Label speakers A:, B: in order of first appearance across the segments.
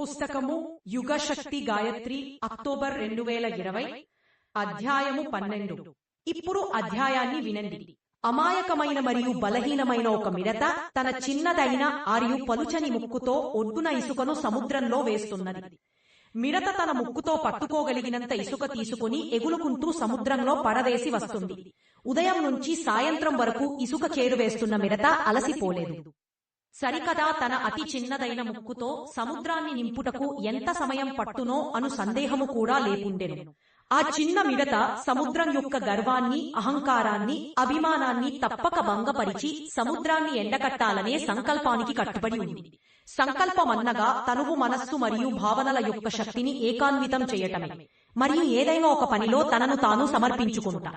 A: పుస్తకము యుగశక్తి గాయత్రి అక్టోబర్ రెండు వేల ఇరవై అధ్యాయము పన్నెండు. ఇప్పుడు అధ్యాయాన్ని వినండి. అమాయకమైన మరియు బలహీనమైన ఒక మిడత తన చిన్నదైన మరియు పలుచని ముక్కుతో ఒడ్డున ఇసుకను సముద్రంలో వేస్తున్నది. మిడత తన ముక్కుతో పట్టుకోగలిగినంత ఇసుక తీసుకుని ఎగులుకుంటూ సముద్రంలో పడవేసి వస్తుంది. ఉదయం నుంచి సాయంత్రం వరకు ఇసుక చేరువేస్తున్న మిడత అలసిపోలేదు. సరికదా తన అతి చిన్నదైన ముక్కుతో సముద్రాన్ని నింపుటకు ఎంత సమయం పట్టునో అను సందేహము కూడా లేకుండెను. ఆ చిన్న మిడత సముద్రం యొక్క గర్వాన్ని అహంకారాన్ని అభిమానాన్ని తప్పక భంగపరిచి సముద్రాన్ని ఎండకట్టాలనే సంకల్పానికి కట్టుబడి ఉంది. సంకల్పమన్నగా తనువు మనస్సు మరియు భావనల యొక్క శక్తిని ఏకాన్వితం చేయటమే. మరియు ఏదైనా ఒక పనిలో తనను తాను సమర్పించుకుంటా.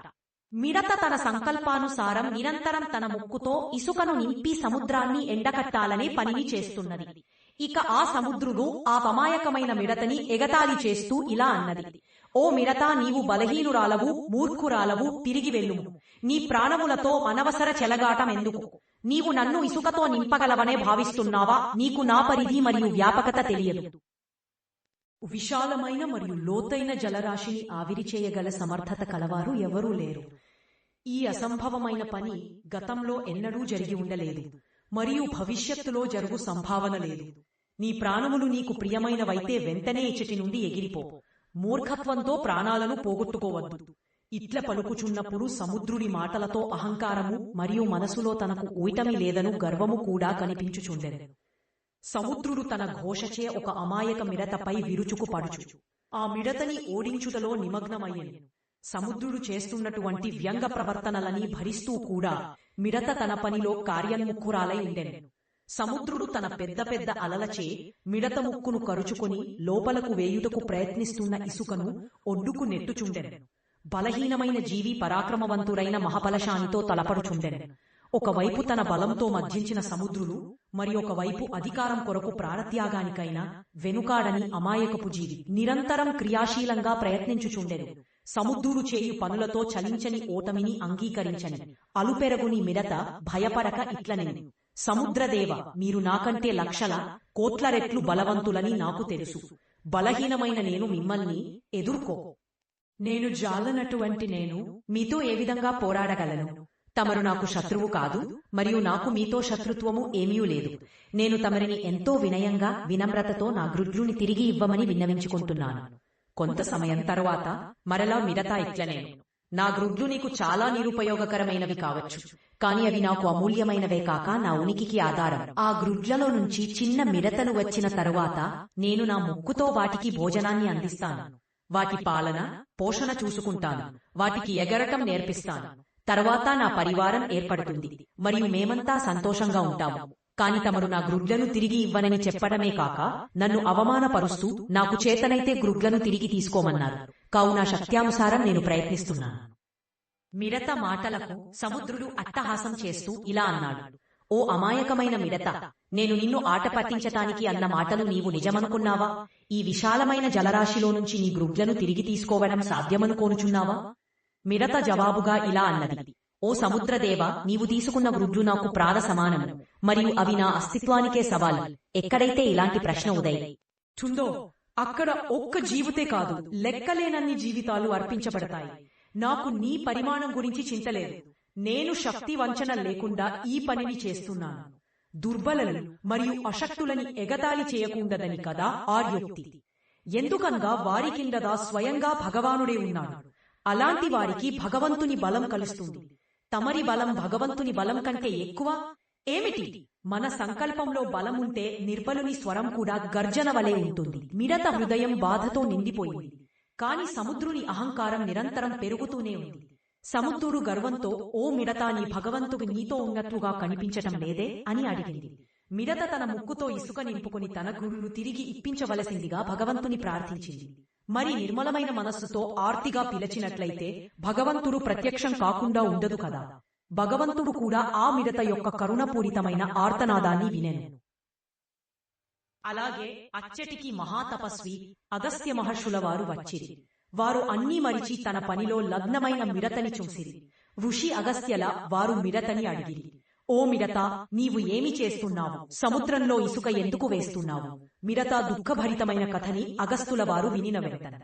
A: మిడత తన సంకల్పానుసారం నిరంతరం తన ముక్కుతో ఇసుకను నింపి సముద్రాన్ని ఎండకట్టాలనే పనిని చేస్తున్నది. ఇక ఆ సముద్రుడు ఆ అమాయకమైన మిడతని ఎగతాళి చేస్తూ ఇలా అన్నది. ఓ మిడత నీవు బలహీనురాలవు మూర్ఖురాలవు తిరిగి వెళ్ళుము. నీ ప్రాణములతో అనవసర చెలగాటం ఎందుకు? నీవు నన్ను ఇసుకతో నింపగలవనే భావిస్తున్నావా? నీకు నా పరిధి మరియు వ్యాపకత తెలియదు. విశాలమైన మరియు లోతైన జలరాశిని ఆవిరి చేయగల సమర్థత కలవారు ఎవరూ లేరు. ఈ అసంభవమైన పని గతంలో ఎన్నడూ జరిగి ఉండలేదు. మరియు భవిష్యత్తులో జరుగు సంభావన లేదు. నీ ప్రాణములు నీకు ప్రియమైనవైతే వెంటనే ఇచ్చటి నుండి ఎగిరిపో. మూర్ఖత్వంతో ప్రాణాలను పోగొట్టుకోవద్దు. ఇట్ల పలుకుచున్నప్పుడు సముద్రుడి మాటలతో అహంకారము మరియు మనసులో తనకు ఊయటమి లేదను గర్వము కూడా కనిపించుచుండెను. సముద్రుడు తన ఘోషచే ఒక అమాయక మిడతపై విరుచుకు పడుచు ఆ మిడతని ఓడించుటలో నిమగ్నమయ్యను. సముద్రుడు చేస్తున్నటువంటి వ్యంగ ప్రవర్తనలని భరిస్తూ కూడా మిడత తన పనిలో కార్యముక్కురాలై ఉండెను. సముద్రుడు తన పెద్ద పెద్ద అలలచే మిడత ముక్కును కరుచుకొని లోపలకు వేయుటకు ప్రయత్నిస్తున్న ఇసుకను ఒడ్డుకు నెట్టుచుండెను. బలహీనమైన జీవి పరాక్రమవంతురైన మహాబలశానితో తలపడుచుండెను. ఒకవైపు తన బలంతో మధ్యించిన సముద్రుడు మరి ఒకవైపు అధికారం కొరకు ప్రాణత్యాగానికైనా వెనుకాడని అమాయకపు జీవి నిరంతరం క్రియాశీలంగా ప్రయత్నించుచుండెను. సముద్రుడు చేయు పనులతో చలించని ఓటమిని అంగీకరించని అలుపెరగుని మిడత భయపడక ఇట్లనెను. సముద్రదేవ మీరు నాకంటే లక్షల కోట్ల రెట్లు బలవంతులని నాకు తెలుసు. బలహీనమైన నేను మిమ్మల్ని ఎదుర్కో. నేను జాలనటువంటి నేను మీతో ఏ విధంగా పోరాడగలను? తమరు నాకు శత్రువు కాదు మరియు నాకు మీతో శత్రుత్వము ఏమీ లేదు. నేను తమరిని ఎంతో వినయంగా వినమ్రతతో నా గ్రుడ్లుని తిరిగి ఇవ్వమని విన్నవించుకుంటున్నాను. కొంత సమయం తరువాత మరలా మిడతా ఇట్లనే నా గ్రుడ్లు నీకు చాలా నిరుపయోగకరమైనవి కావచ్చు కాని అవి నాకు అమూల్యమైనవే కాక నా ఉనికికి ఆధారం. ఆ గ్రుడ్లలో నుంచి చిన్న మిడతలు వచ్చిన తరువాత నేను నా ముక్కుతో వాటికి భోజనాన్ని అందిస్తాను. వాటి పాలన పోషణ చూసుకుంటాను. వాటికి ఎగరటం నేర్పిస్తాను. తర్వాత నా పరివారం ఏర్పడుతుంది. మరియు మేమంతా సంతోషంగా ఉంటాము. కాని తమరు నా గ్రుడ్లను తిరిగి ఇవ్వనని చెప్పడమే కాక నన్ను అవమానపరుస్తూ నాకు చేతనైతే గ్రుడ్లను తిరిగి తీసుకోమన్నారు. కావున శక్త్యానుసారం నేను ప్రయత్నిస్తున్నాను. మిడత మాటలకు సముద్రుడు అట్టహాసం చేస్తూ ఇలా అన్నాడు. ఓ అమాయకమైన మిడత నేను నిన్ను ఆట పట్టించటానికి అన్న మాటలు నీవు నిజమనుకున్నావా? ఈ విశాలమైన జలరాశిలో నుంచి నీ గ్రుడ్లను తిరిగి తీసుకోవడం సాధ్యమనుకోనుచున్నావా? మిడత జవాబుగా ఇలా అన్నది. ఓ సముద్రదేవ నీవు తీసుకున్న గ్రుడ్లు నాకు ప్రాణ సమానము మరియు అవి నా అస్తిత్వానికే సవాలు. ఎక్కడైతే ఇలాంటి ప్రశ్న ఉదయ్ చుందో అక్కడ ఒక్క జీవితే కాదు. లెక్కలేనన్ని జీవితాలు అర్పించబడతాయి. నాకు నీ పరిమాణం గురించి చింతలేదు నేను శక్తి వంచన లేకుండా ఈ పనిని చేస్తున్నాను. దుర్బలలు మరియు అశక్తులని ఎగతాళి చేయకుండదని కదా ఆర్యోక్తి. ఎందుకనగా వారి కిందదా స్వయంగా భగవానుడే ఉన్నాడు. అలాంటి వారికి భగవంతుని బలం కలుస్తుంది. తమరి బలం భగవంతుని బలం కంటే ఎక్కువ? ఏమిటి? మన సంకల్పంలో బలముంటే నిర్బలుని స్వరం కూడా గర్జన వలె ఉంటుంది. మిడత హృదయం బాధతో నిండిపోయింది. కాని సముద్రుని అహంకారం నిరంతరం పెరుగుతూనే ఉంది. సముద్రుడు గర్వంతో ఓ మిడత నీ భగవంతుడు నీతో ఉన్నట్లుగా కనిపించటం లేదే? అని అడిగింది. మిడత తన ముక్కుతో ఇసుక నింపుకుని తన గురులు తిరిగి ఇప్పించవలసిందిగా భగవంతుని ప్రార్థించింది. మరి నిర్మలమైన మనస్సుతో ఆర్తిగా పిలచినట్లయితే భగవంతుడు ప్రత్యక్షం కాకుండా ఉండదు కదా. భగవంతుడు కూడా ఆ మిడత యొక్క కరుణపూరితమైన ఆర్తనాదాన్ని వినెను. అలాగే అచ్చటికి మహాతపస్వి అగస్త్య మహర్షుల వారు వచ్చిరి. వారు అన్నీ మరిచి తన పనిలో లగ్నమైన మిడతని చూసిరి. ఋషి అగస్త్యల వారు మిడతని అడిగిరి. ఓ మిడత నీవు ఏమి చేస్తున్నావు? సముద్రంలో ఇసుక ఎందుకు వేస్తున్నావు? మిడత దుఃఖభరితమైన కథని అగస్తుల వారు వినిన వెంటన.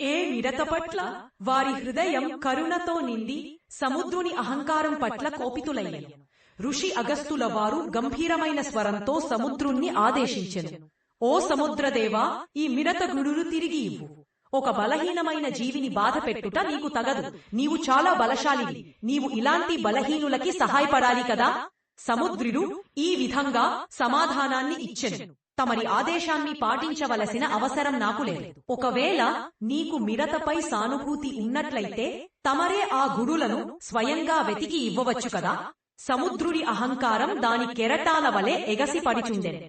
A: ఏ మిడత పట్ల? వారి హృదయం కరుణతో నిండి సముద్రుని అహంకారం పట్ల కోపితులయ్యను. ఋషి అగస్తుల వారు గంభీరమైన స్వరంతో సముద్రుణ్ణి ఆదేశించెను. ఓ సముద్రదేవా ఈ మిడత గుడులు తిరిగి ఇవ్వు. ఒక బలహీనమైన జీవిని బాధ పెట్టుట నీకు తగదు. నీవు చాలా బలశాలివి నీవు ఇలాంటి బలహీనులకి సహాయపడాలి కదా? సముద్రుడు ఈ విధంగా సమాధానాన్ని ఇచ్చెను. తమరి ఆదేశాన్ని పాటించవలసిన అవసరం నాకు లేదు. ఒకవేళ నీకు మిడతపై సానుభూతి ఉన్నట్లయితే తమరే ఆ గుడులను స్వయంగా వెతికి ఇవ్వవచ్చు కదా? సముద్రుడి అహంకారం దాని కెరటాల వలె ఎగసిపడిచుండెను.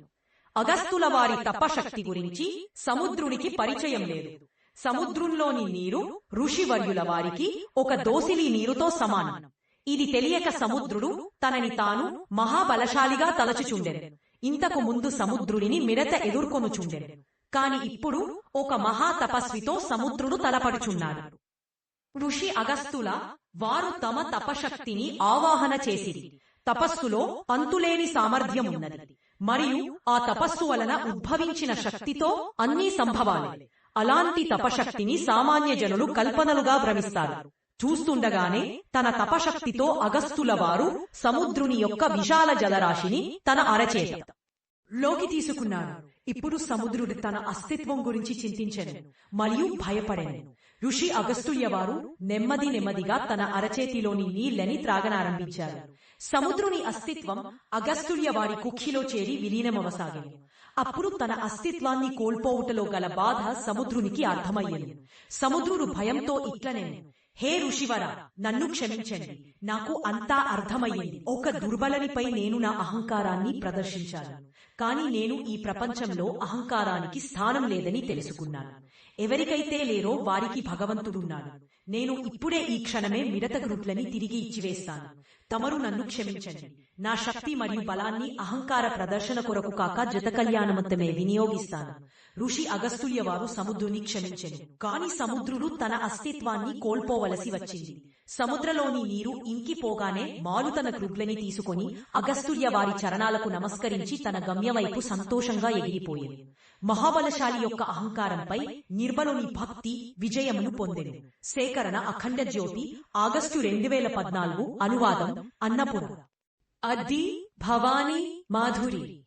A: అగస్తుల వారి తపశక్తి గురించి సముద్రునికి పరిచయం లేదు. సముద్రంలోని నీరు ఋషివర్యుల వారికి ఒక దోసిలి నీరుతో సమానం. ఇది తెలియక సముద్రుడు తనని తాను మహాబలశాలిగా తలచుచుండెను. ఇంతకు ముందు సముద్రుడిని మిడత ఎదుర్కొనుచుండెను. కాని ఇప్పుడు ఒక మహా తపస్వితో సముద్రుడు తలపడుచున్నాడు. ఋషి అగస్తుల వారు తమ తపశక్తిని ఆవాహన చేసిరి. తపస్సులో అంతులేని సామర్థ్యమున్నది. మరియు ఆ తపస్సు వలన ఉద్భవించిన శక్తితో అన్నీ సంభవాలే. అలాంటి తపశక్తిని సామాన్య జనులు కల్పనలుగా భ్రమిస్తారు. చూస్తుండగానే తన తపశక్తితో అగస్తుల వారు సముద్రుని యొక్క విశాల జలరాశిని తన అరచేత లోకి తీసుకున్నాడు ఇప్పుడు సముద్రుడు తన అస్తిత్వం గురించి చింతించను మరియు భయపడను. ఋషి అగస్తుల్య వారు నెమ్మది నెమ్మదిగా తన అరచేతిలోని నీళ్ళని త్రాగనారంభించారు. సముద్రుని అస్తిత్వం అగస్తుల్య వారి కుక్షిలో చేరి విలీనమవసాగింది అప్పుడు తన అస్తిత్వాన్ని కోల్పోవుటలో గల బాధ సముద్రునికి అర్థమయ్యను. సముద్రుడు భయంతో ఇట్లనేను హే ఋషివర నన్ను క్షమించండి. నాకు అంతా అర్థమయ్యింది. ఒక దుర్బలనిపై నేను నా అహంకారాన్ని ప్రదర్శించాను. కాని నేను ఈ ప్రపంచంలో అహంకారానికి స్థానం లేదని తెలుసుకున్నాను. ఎవరికైతే లేరో వారికి భగవంతుడున్నాడు. నేను ఇప్పుడే ఈ క్షణమే మిడత గ్రుడ్లని తిరిగి ఇచ్చివేస్తాను. తమరు నన్ను క్షమించండి. నా శక్తి మరియు బలాన్ని అహంకార ప్రదర్శన కొరకు కాక జత కళ్యాణమత్తమే వినియోగిస్తాను. ఋషి అగస్తుల్య వారు సముద్రుని క్షమించెను. కాని సముద్రుడు తన అస్తిత్వాన్ని కోల్పోవలసి వచ్చింది. సముద్రలోని నీరు ఇంకిపోగానే మాలు తన గ్రుడ్లని తీసుకొని అగస్తుల్య వారి చరణాలకు నమస్కరించి తన గమ్యవైపు సంతోషంగా ఎగిరిపోయింది. మహాబలశాలి యొక్క అహంకారంపై నిర్మలుని భక్తి విజయమును పొందెను. సేకరణ అఖండ జ్యోతి ఆగస్టు రెండు వేల పద్నాలుగు అనువాదం అన్నపూర్ణ अदि भवानी माधुरी।